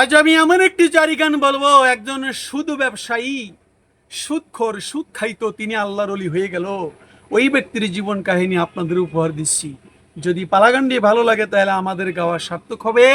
আজ আমি এমন একটি জারি গান বলব, একজন সুদ ব্যবসায়ী, সুদখোর সুদ খাইতো তিনি আল্লাহর অলি হয়ে গেল। ওই ব্যক্তির জীবন কাহিনী আপনাদের উপহার দিচ্ছি। যদি পালাগান্ডি ভালো লাগে, তাহলে আমাদের গাওয়া সার্থক হবে।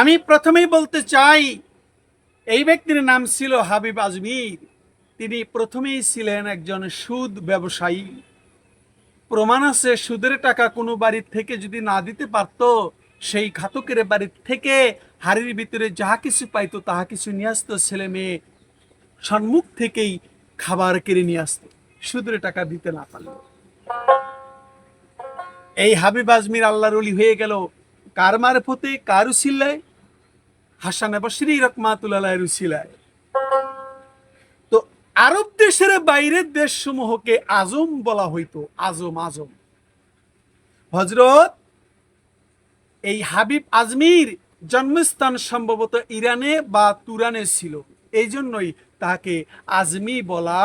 আমি প্রথমেই বলতে চাই, এই ব্যক্তির নাম ছিল হাবিব আজমির। তিনি প্রথমেই ছিলেন একজন সুদ ব্যবসায়ী। প্রমাণ আছে, সুদের টাকা কোনো বাড়ির থেকে যদি না দিতে পারতো সেই ঘাতকের বাড়ির থেকে হাড়ির ভিতরে যাহা কিছু পাইতো, তাহা কিছু নিয়ে আসতো, ছেলে মেয়ে সম্মুখ থেকেই খাবার কেড়ে নিয়ে আসতো। সুদের টাকা দিতে না পারলে। এই হাবিব আজমির আল্লাহর অলি হয়ে গেল। কার মারফতে? কার উসিলায়? হাসান বসরি রকমাতুল্লাহ রুসিলায় তো আরব দেশের বাইরের দেশসমূহকে আজম বলা হইতো। আজম আজম। হজরত এই হাবিব আজমির জন্মস্থান সম্ভবত ইরানে বা তুরানে ছিল। এই জন্যই তাকে আজমি বলা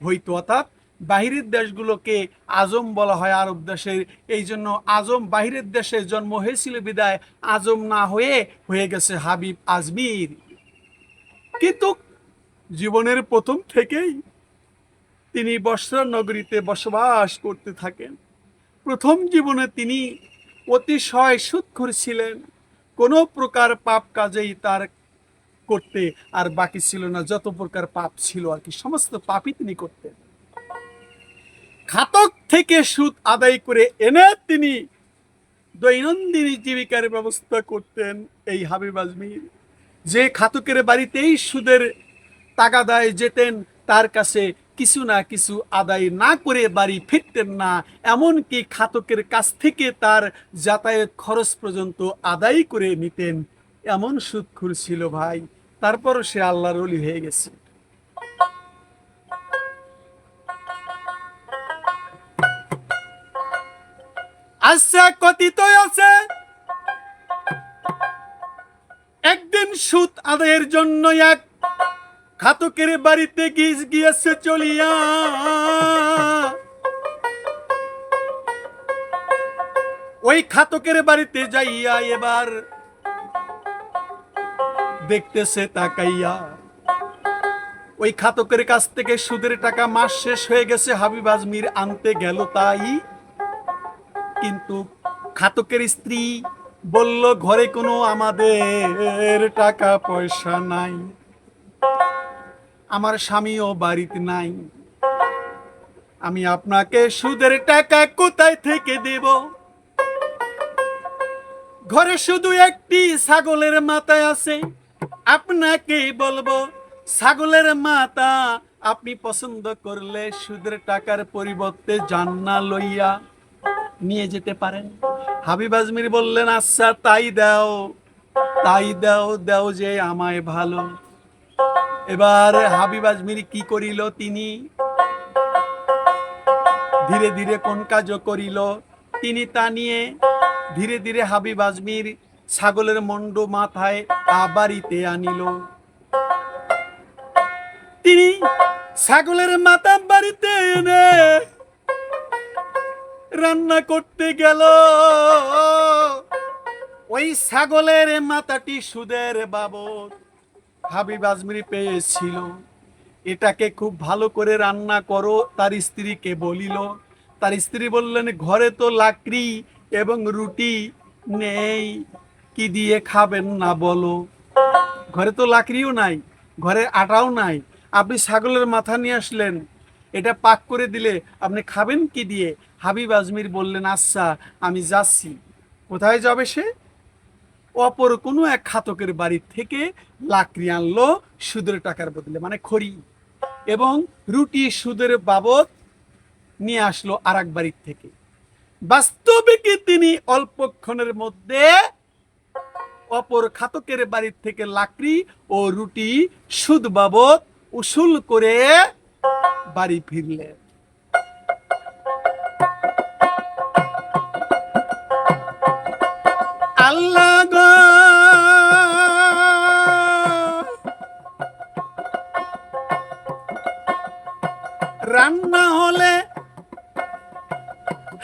হইতো, অর্থাৎ বাহিরের দেশগুলোকে আজম বলা হয় আরব দেশের। এই জন্য আজম বাহিরের দেশে জন্ম হয়েছিল, বিদায় আজম না হয়ে হয়ে গেছে হাবিব আজমির। কিন্তু জীবনের প্রথম থেকেই তিনি বসরা নগরীতে বসবাস করতে থাকেন। প্রথম জীবনে তিনি অতিশয় সুৎখর ছিলেন। কোনো প্রকার পাপ কাজেই তার করতে আর বাকি ছিল না, যত প্রকার পাপ ছিল আর কি, সমস্ত পাপই তিনি করতেন। খাতক থেকে সুদ আদায় করে এনে তিনি দৈনন্দিন জীবিকার ব্যবস্থা করতেন এই হাবিব আজমির যে খাতকের বাড়িতেই সুদের টাকা তাগাদায় যেতেন, তার কাছে কিছু না কিছু আদায় না করে বাড়ি ফিরতেন না। এমনকি খাতকের কাছ থেকে তার যাতায়াত খরচ পর্যন্ত আদায় করে নিতেন। এমন সুদখুর ছিল ভাই। তারপরও সে আল্লাহর অলি হয়ে গেছে। আচ্ছা কথিত আছে। একদিন সুদ আদায়ের জন্য এক খাতকের বাড়িতে গিজ গিয়েছে চলিয়া। ওই খাতকের বাড়িতে যাইয়া এবার দেখতেছে, তাকাইয়া। ওই খাতকের কাছ থেকে সুদের টাকা মাস শেষ হয়ে গেছে, হাবিব আজমির আনতে গেল তাই। কিন্তু খাতকের স্ত্রী বলল, ঘরে কোনো আমাদের টাকা পয়সা নাই। আমার স্বামীও বাড়িতে নাই। আমি আপনাকে সুদের টাকা কোথায় থেকে দেব? ঘরে শুধু একটি ছাগলের মাথায় আছে। আপনাকে বলব, ছাগলের মাথা আপনি পছন্দ করলে সুদের টাকার পরিবর্তে জান্না লইয়া নিয়ে যেতে পারেন। হাবিব আজমির বললেন আচ্ছা তাই দাও তাই দাও দাও যে আমায় ভালো। এবার হাবিব আজমির কি করিল তিনি? ধীরে ধীরে কোন কাজ করিল। তিনি তা নিয়ে ধীরে ধীরে হাবিব আজমির ছাগলের মন্ড মাথায় তা বাড়িতে আনিল। তিনি ছাগলের মাথা বাড়িতে এনে রান্না করতে গেল। ওই ছাগলের মাথাটি সুদের বাবদ। হাবিব আজমিরি পেয়েছিল। এটাকে খুব ভালো করে রান্না করো, তার স্ত্রীকে বলিল। তার স্ত্রী বললেন, ঘরে তো লাকড়ি এবং রুটি নেই, কি দিয়ে খাবেন না বলো। ঘরে তো লাকড়িও নাই, ঘরে আটাও নাই। আপনি ছাগলের মাথা নিয়ে আসলেন, এটা পাক করে দিলে আপনি খাবেন কি দিয়ে? হাবিব আজমির বললেন আচ্ছা আমি যাচ্ছি। কোথায় যাবে সে? অপর কোনো এক খাতকের বাড়ি থেকে লাকড়ি আনলো সুদের টাকার বদলে মানে খড়ি। এবং রুটি সুদের বাবদ নিয়ে আসলো আর বাড়ির থেকে। বাস্তবিকে তিনি অল্পক্ষণের মধ্যে অপর খাতকের বাড়ির থেকে লাকড়ি ও রুটি সুদ বাবদ উসুল করে বাড়ি ফিরলেন।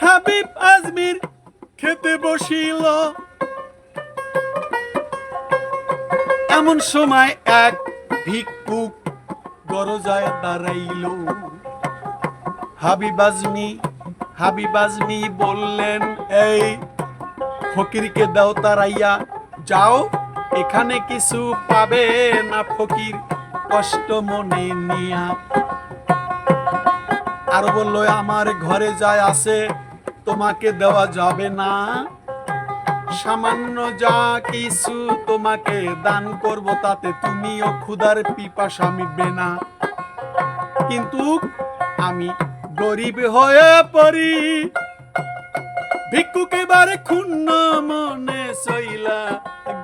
হাবিব আজমির খেতে বসিল। এমন সময় এক ভিক্ষুক গরজায় দাঁড়াইল। হাবিব আজমি হাবিব আজমি বললেন, এই ফকিরকে দাও তারাইয়া, যাও, এখানে কিছু পাবে না ফকির, কষ্ট মনে নিয়া। আর বলল, আমার ঘরে যায় আছে তোমাকে দেওয়া যাবে না। সামান্য যা কিছু তোমাকে দান করব তাতে তুমিও ক্ষুধার পিপাসা মিটবে না। কিন্তু আমি গরিব হয়ে পড়ি। ভিক্ষুক এবারে ক্ষুণ্ণ মনে সইলা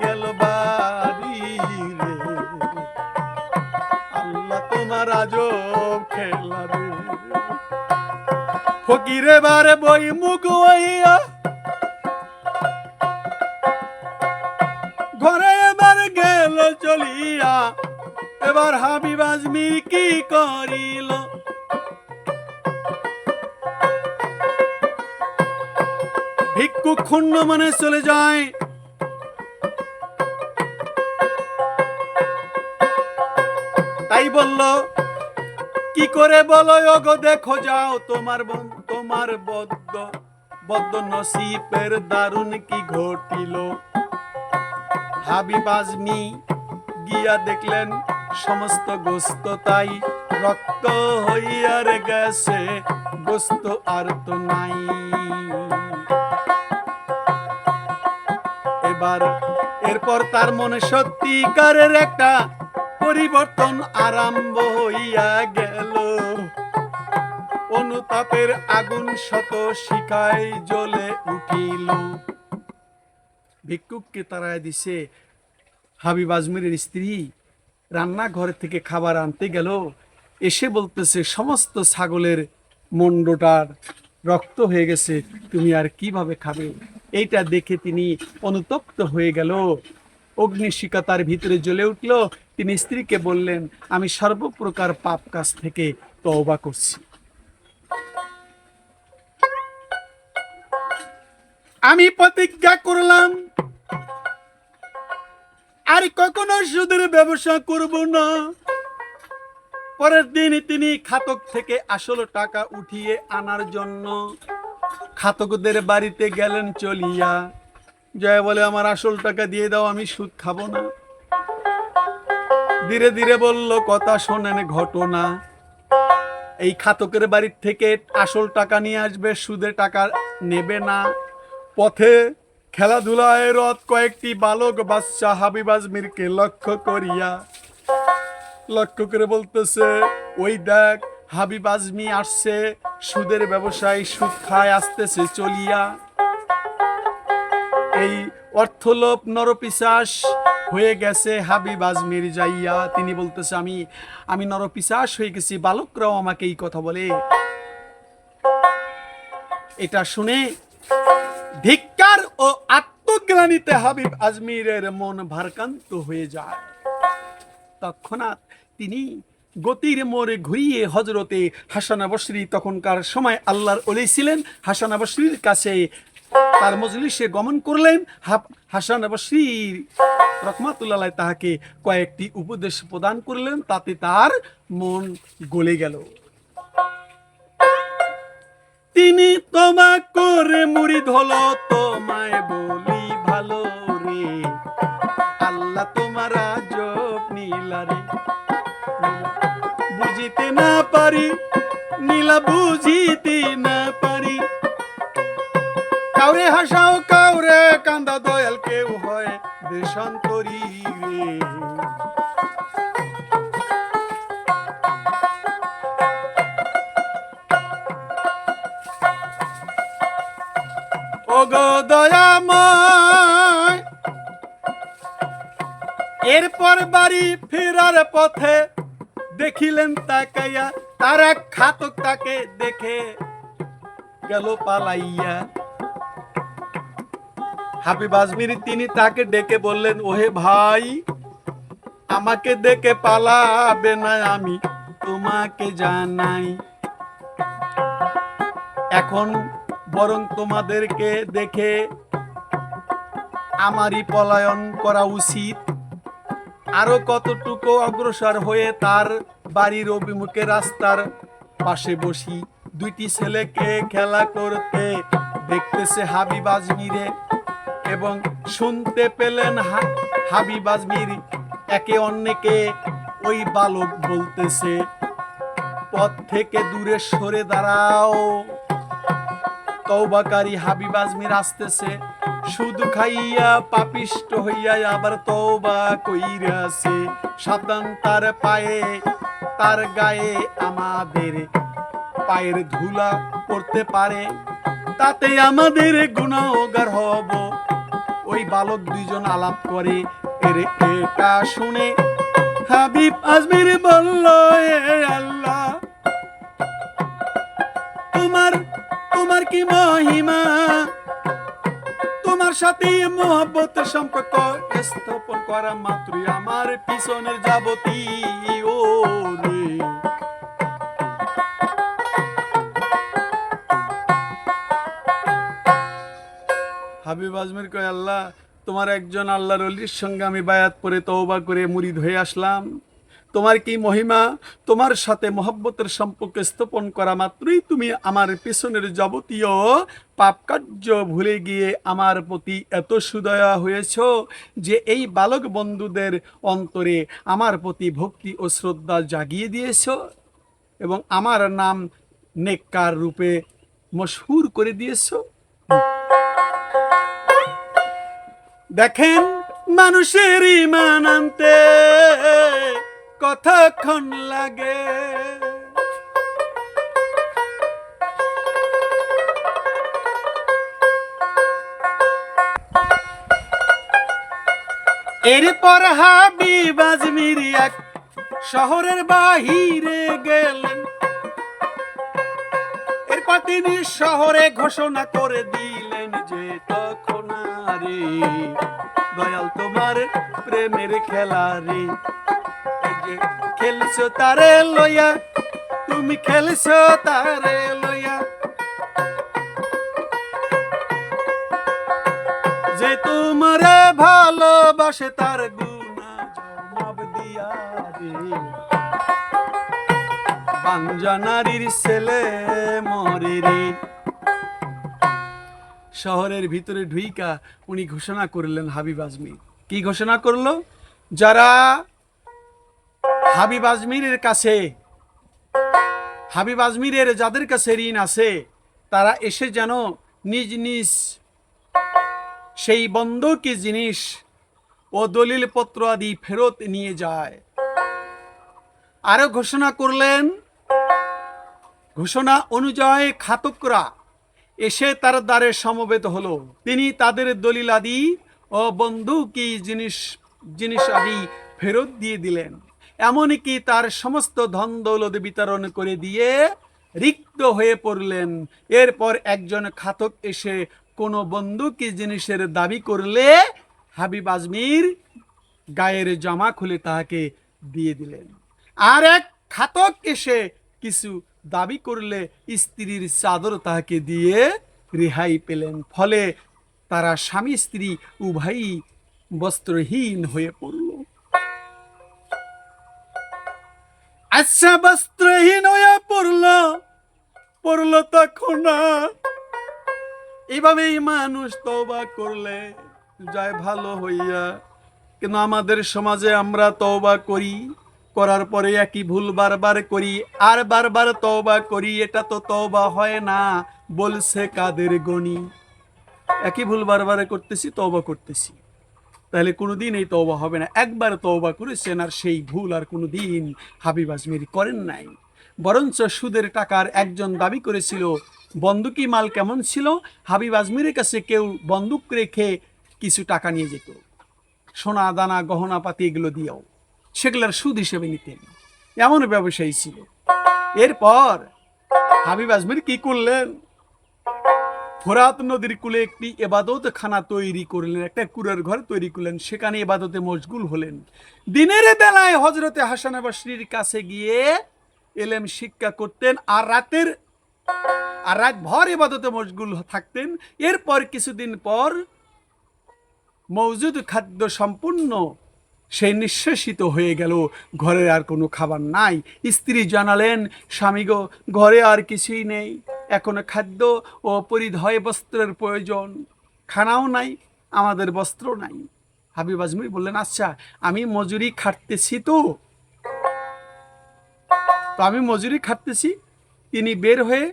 গেল বাড়ি রে। আল্লাহ তোমার আজব রে ফকির এবারে বই মুখ হইয়া ঘরে এবার গেল চলিয়া, এবার হাবিব আজমির কি করিল? ভিক্ষু ক্ষুণ্ণ মনে চলে যায়। তাই বলল, কি করে বলো? ওগো দেখো, যাও তোমার বন- তোমার বদ্ধ বদ্ধ নসিবের দারুণ কি ঘটিল? হাবিব আজমি গিয়া দেখলেন, সমস্ত গোস্ত তাই রক্ত হইয়ার গেছে, গোস্ত আর তো নাই। এবার, এরপর তার মনে সত্যিকারের একটা পরিবর্তন আরম্ভ হইয়া গেল। অনুতাপের আগুন শত শিখায় জ্বলে উঠিল। ভিক্ষুককে তারায় দিছে, হাবিব আজমিরের স্ত্রী, রান্নাঘর থেকে খাবার আনতে গেল। এসে বলতেছে, সমস্ত ছাগলের মন্ডটার রক্ত হয়ে গেছে, তুমি আর কীভাবে খাবে? এইটা দেখে তিনি অনুতপ্ত হয়ে গেল। অগ্নিশিকা তার ভিতরে জ্বলে উঠল। তিনি স্ত্রীকে বললেন, আমি সর্বপ্রকার পাপ কাজ থেকে তওবা করছি। আমি প্রতিজ্ঞা করলাম, আর কখনো সুদের ব্যবসা করব না। পরের দিন তিনি খাতক থেকে আসল টাকা উঠিয়ে আনার জন্য খাতকদের বাড়িতে গেলেন চলিয়া। জয় বলে, আমার আসল টাকা দিয়ে দাও, আমি সুদ খাব না। ধীরে ধীরে বলল, কথা শোনেন ঘটনা। এই খাতকের বাড়ির থেকে আসল টাকা নিয়ে আসবে, সুদে টাকা নেবে না। পথে খেলাধুলায় রথ কয়েকটি বালক বাচ্চা হাবিব আজমিরকে লক্ষ্য করিয়া, লক্ষ্য করে বলতেছে, ওই দেখ, হাবিব আজমি আসছে, সুদের ব্যবসায় সুদ খায়, আসতেছে, চলিয়া। এই অর্থলোপ নরপিশাস হয়ে গেছে হাবিব আজমির যাইয়া। তিনি বলতেছে, আমি আমি নরপিশাস হয়ে গেছি, বালকরাও আমাকে এই কথা বলে। এটা শুনে ধিক্কার ও আত্মগ্লানিতে হাবিব আজমিরের মন ভারকান্ত হয়ে যায়। তৎক্ষণাৎ তিনি গতির মোড়ে ঘুরিয়ে হজরতে হাসান বসরি তখনকার সময় আল্লাহর অলি ছিলেন। হাসান বসরির কাছে তার মজলিসে গমন করলেন। হাসান বসরির রহমাতুল্লাহ তাহাকে কয়েকটি উপদেশ প্রদান করলেন, তাতে তার মন গলে গেল। তিনি তোমা করে মুড়ি ধলো, তোমায় বলি ভালো রে। আল্লাহ তোমার আজব নীলা রে। বুঝিতে না পারি, নীলা বুঝিতে না পারি। কাউরে হাসাও, কাউরে কান্দা, দয়াল কেউ হয় দেশান্তরী রে। এরপর বাড়ি ফেরার পথে দেখিলেন তাকাইয়া, তার এক খাতক তাকে দেখে গেল পালাইয়া। হাবিব আজমির তিনি তাকে ডেকে বললেন, ওহে ভাই, আমাকে দেখে পালাবে না আমি, তোমাকে জানাই। এখন বরং তোমাদেরকে দেখে আমারই পলায়ন করা উচিত। আরও কতটুকু অগ্রসর হয়ে তার বাড়ির অভিমুখে রাস্তার পাশে বসি। দুইটি ছেলেকে খেলা করতে দেখতেছে হাবিব আজমিরে এবং শুনতে পেলেন হাবিব আজমির একে অন্যকে ওই বালক বলতেছে, পথ থেকে দূরে সরে দাঁড়াও। তৌবাকারী হাবিব আজমির আসতেছে। শুধু খাইয়া পাপিষ্ট হইয়া আবার তৌবা কইরাছে। সাবধান তার পায়ে, তার গায়ে আমাদের পায়ের ধুলা পড়তে পারে। তাতে আমাদের গুণগার হব। ওই বালক দুইজন আলাপ করে, এর এটা শুনে হাবিব আজমির বলল, এ আল্লাহ, তোমার তোমার কি মহিমা? তোমার সাথে মোহব্বত সম্পর্ক স্থাপন করা মাত্রই আমার পিছনের যাবতীয় হাবিব আজমির কয়, আল্লাহ, তোমার একজন আল্লাহর অলির সঙ্গে আমি বায়াত করে তওবা করে মুরিদ হয়ে আসলাম। তোমার কি মহিমা? তোমার সাথে মহব্বতের সম্পর্ক স্থাপন করা মাত্রই তুমি আমার পেছনের যাবতীয় পাপ কার্য ভুলে গিয়ে আমার প্রতি এত সুদয়া হয়েছ যে এই বালক বন্ধুদের অন্তরে আমার প্রতি ভক্তি ও শ্রদ্ধা জাগিয়ে দিয়েছ এবং আমার নাম নেককার রূপে মশহুর করে দিয়েছ। দেখেন মানুষের ইমান আনতে। কতক্ষণ লাগে? এরপর হাবিব আজমির এক শহরের বাহিরে গেলেন। এরপর তিনি শহরে ঘোষণা করে দিলেন যে তখন রে দয়াল তোমার প্রেমের খেলা রে। এই যে খেলছো তারে লইয়া, তুমি খেলছো তারে লইয়া। যে তোমারে ভালোবাসে তার গুণা দিয়া ছেলে মরে রে। শহরের ভিতরে ঢুইকা উনি ঘোষণা করলেন হাবিব আজমির কি ঘোষণা করল? যারা হাবিব আজমিরের কাছে। হাবিব আজমিরের যাদের কাছে ঋণ আছে, তারা এসে যেন নিজ নিজ সেই বন্ধকি জিনিস ও দলিল পত্র আদি ফেরত নিয়ে যায়। আরও ঘোষণা করলেন, ঘোষণা অনুযায়ী খাতকরা এসে তার দ্বারে সমবেত হলো। তিনি তাদের দলিল আদি ও বন্ধু কি জিনিস জিনিস আদি ফেরত দিয়ে দিলেন। এমনকি তার সমস্ত ধন দৌলত বিতরণ করে দিয়ে রিক্ত হয়ে পড়লেন। এরপর একজন খাতক এসে কোনো বন্ধুকি জিনিসের দাবি করলে হাবিব আজমির গায়ের জামা খুলে তাহাকে দিয়ে দিলেন। আর এক খাতক এসে কিছু দাবি করলে স্ত্রীর চাদর তাহাকে দিয়ে রেহাই পেলেন। ফলে তারা স্বামী স্ত্রী উভয়ই বস্ত্রহীন হয়ে পড়ল। আচ্ছা বস্ত্রহীন হয়ে পড়ল। পড়ল তখন। এইভাবেই মানুষ তওবা করলে যায় ভালো হইয়া। কিন্তু আমাদের সমাজে আমরা তওবা করি, করার পরে একই ভুল বারবার করি, আর বারবার তওবা করি, এটা তো তওবা হয় না, বলছে কাদের গণি একই ভুল বারবার করতেছি, তওবা করতেছি। তাহলে কোনোদিন এই তওবা হবে না। একবার তওবা করেছেন আর সেই ভুল আর কোনো দিন হাবিব আজমির করেন নাই। বরঞ্চ সুদের টাকার একজন দাবি করেছিল, বন্দুকি মাল কেমন ছিল? হাবিব আজমিরের কাছে কেউ বন্দুক রেখে কিছু টাকা নিয়ে যেত। সোনা, দানা, গহনা পাতি এগুলো দিয়েও। সেগুলোর সুদ হিসেবে নিতেন। এমন ব্যবসায়ী ছিল। এরপর হাবিব আজমির কি করলেন? ফোরাত নদীর কূলে একটি এবাদত খানা তৈরি করলেন, একটা কুরের ঘর তৈরি করলেন, সেখানে এবাদতে মশগুল হলেন। দিনের বেলায় হজরতে হাসান বাসরির কাছে গিয়ে এলেম শিক্ষা করতেন আর রাতের, আর রাত ভর এবাদতে মশগুল থাকতেন। এরপর কিছুদিন পর মজুদ খাদ্য সম্পূর্ণ সে নিঃশেষিত হয়ে গেল, ঘরে আর কোনো খাবার নাই। স্ত্রী জানালেন, স্বামী গো, ঘরে আর কিছুই নেই। এখন খাদ্য ও পরিধয় বস্ত্রের প্রয়োজন। খানাও নাই, আমাদের বস্ত্র নাই। হাবিব আজমি বললেন আচ্ছা আমি মজুরি খাটতেছি তো? তো আমি মজুরি খাটতেছি। তিনি বের হয়ে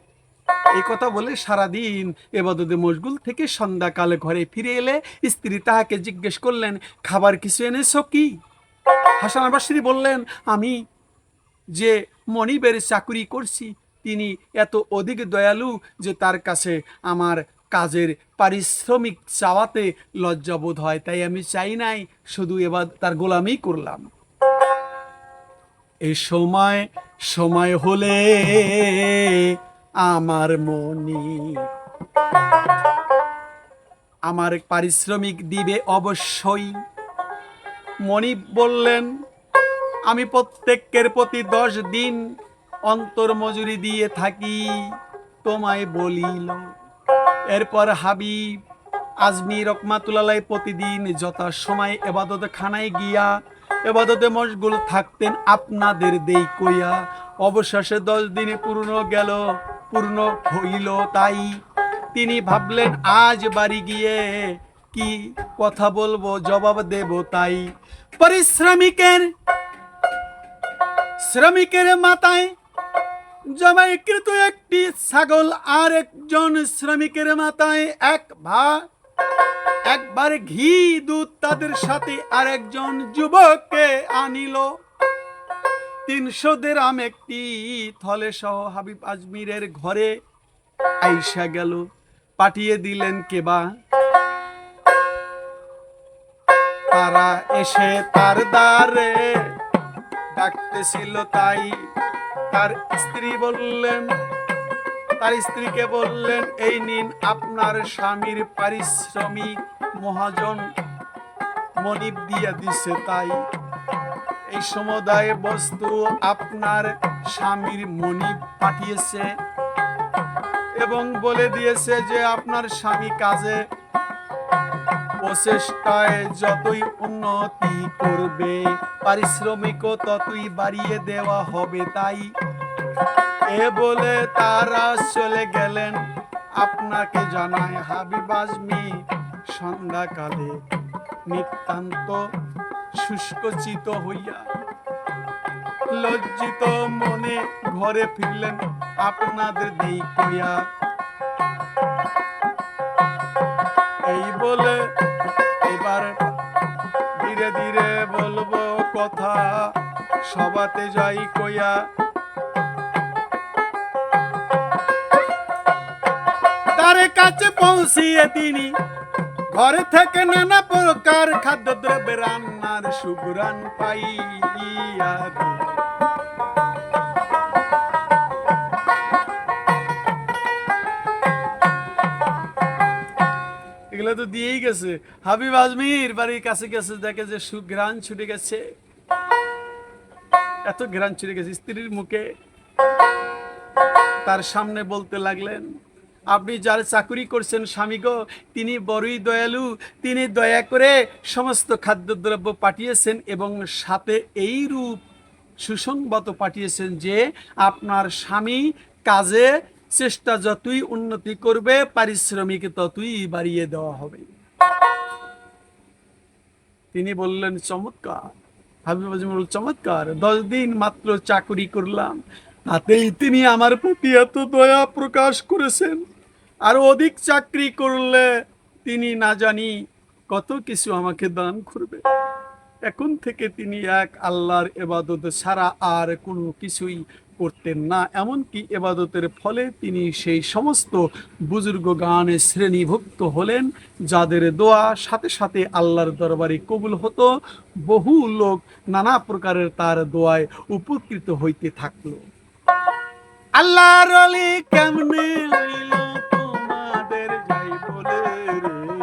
এই কথা বলে সারাদিন এবাদতে মশগুল থেকে সন্ধ্যাকালে ঘরে ফিরে এলে স্ত্রী তাহাকে জিজ্ঞেস করলেন, খাবার কিছু এনেছো কি? হাসান আবাসিরি বললেন, আমি যে মনিবের চাকুরি করছি তিনি এত অধিক দয়ালু যে তার কাছে আমার কাজের পারিশ্রমিক চাওয়াতে লজ্জাবোধ হয়। তাই আমি চাই নাই, শুধু এবার তার গোলামি করলাম। এই সময় সময় হলে আমার মনি আমার পারিশ্রমিক দিবে অবশ্যই। মণি বললেন, আমি প্রত্যেকের প্রতি দশ দিন অন্তর মজুরি দিয়ে থাকি, তোমায় বলিল। এরপর হাবিব, আজমি রকমাতুল্লাহ প্রতিদিন যথা সময় এবাদত খানায় গিয়া, এবাদতে মশগুল থাকতেন আপনাদের দেই কইয়া। অবশেষে দশ দিনে পূর্ণ গেল, পূর্ণ হইল তাই। তিনি ভাবলেন, আজ বাড়ি গিয়ে কি কথা বলব, জবাব দেব তাই। পরিশ্রমিকের, শ্রমিকের মাথায় জবাইকৃত একটি ছাগল আর একজন শ্রমিকের মাথায় এক ভা। একবার ঘি দুধ তাদের সাথে আর একজন যুবককে আনিল। তিনশো দেরাম একটি থলে সহ হাবিব আজমিরের ঘরে আইসা গেল, পাঠিয়ে দিলেন কেবা। তারা এসে তার দ্বারে ডাকতেছিল তাই তার স্ত্রী বললেন, তার স্ত্রীকে বললেন, এই নিন আপনার স্বামীর পারিশ্রমিক মহাজন মনিব দিয়া দিছে তাই। এই সমুদায় বস্তু আপনার স্বামীর মনিব পাঠিয়েছে এবং বলে দিয়েছে যে আপনার স্বামী কাজে প্রচেষ্টায় যতই উন্নতি করবে, পারিশ্রমিকও ততই বাড়িয়ে দেওয়া হবে তাই। এ বলে তারা চলে গেলেন। আপনাকে জানায় হাবিব আজমি, সন্ধ্যাকালে নিতান্ত শুষ্কচিত হইয়া লজ্জিত মনে ঘরে ফিরলেন আপনাদের দেই কইয়া। এই বলে এবার ধীরে ধীরে বলব কথা সবাতে যাই কইয়া তার কাছে পৌঁছিয়ে তিনি। ঘরে থেকে নানা প্রকার খাদ্যদ্রব্য রান্নার সুগুরান পাইয়া এগুলো তো দিয়েই গেছে। হাবিব আজমির বাড়ির কাছে গেছে, দেখে যে সুঘ্রাণ ছুটে গেছে। এত ঘ্রাণ ছুটে গেছে, স্ত্রীর মুখে। তার সামনে বলতে লাগলেন আপনি যার চাকুরি করছেন স্বামী গো, তিনি বড়ই দয়ালু। তিনি দয়া করে সমস্ত খাদ্যদ্রব্য পাঠিয়েছেন এবং সাথে এই রূপ সুসংবাদ পাঠিয়েছেন যে আপনার স্বামী কাজে চেষ্টা যতই উন্নতি করবে, পারিশ্রমিক ততই বাড়িয়ে দেওয়া হবে। তিনি বললেন, চমৎকার। হাবিব চমৎকার। দশ দিন মাত্র চাকরি করলাম। তাতেই তিনি আমার প্রতি এত দয়া প্রকাশ করেছেন। আর অধিক চাকরি করলে তিনি না জানি কত কিছু আমাকে দান করবে। এখন থেকে তিনি এক আল্লাহর এবাদত ছাড়া আর কোনো কিছুই করতেন না। এমনকি এবাদতের ফলে তিনি সেই সমস্ত বুজুর্গ গানে শ্রেণীভুক্ত হলেন, যাদের দোয়া সাথে সাথে আল্লাহর দরবারে কবুল হতো। বহু লোক নানা প্রকারের তার দোয়ায় উপকৃত হইতে থাকল। আল্লাহর কেমনে রে